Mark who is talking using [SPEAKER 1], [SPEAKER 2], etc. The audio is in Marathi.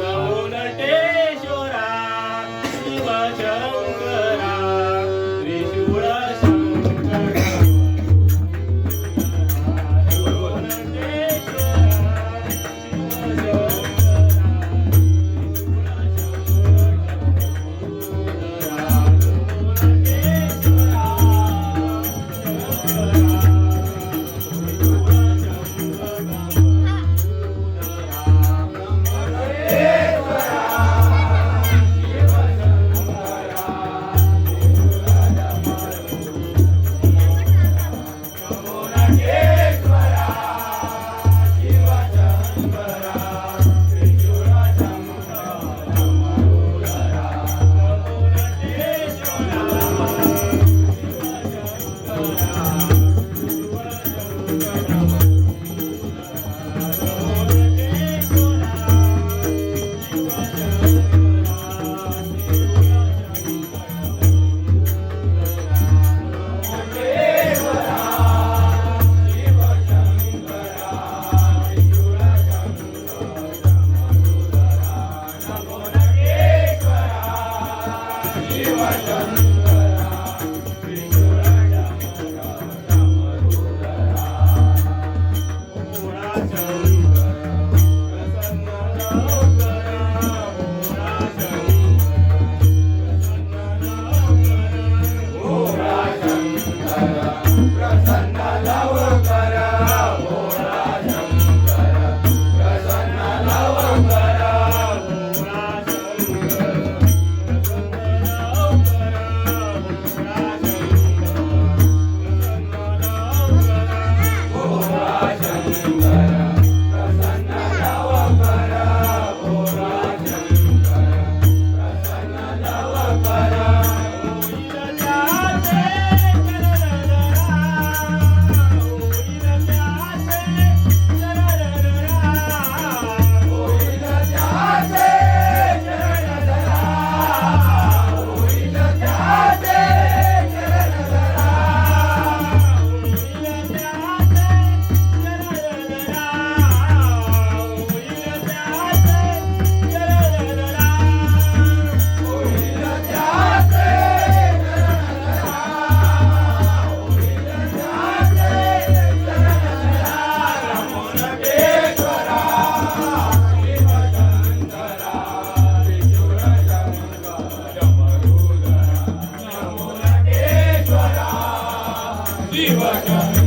[SPEAKER 1] Namo नटेश्वरा Shiv Música devagar.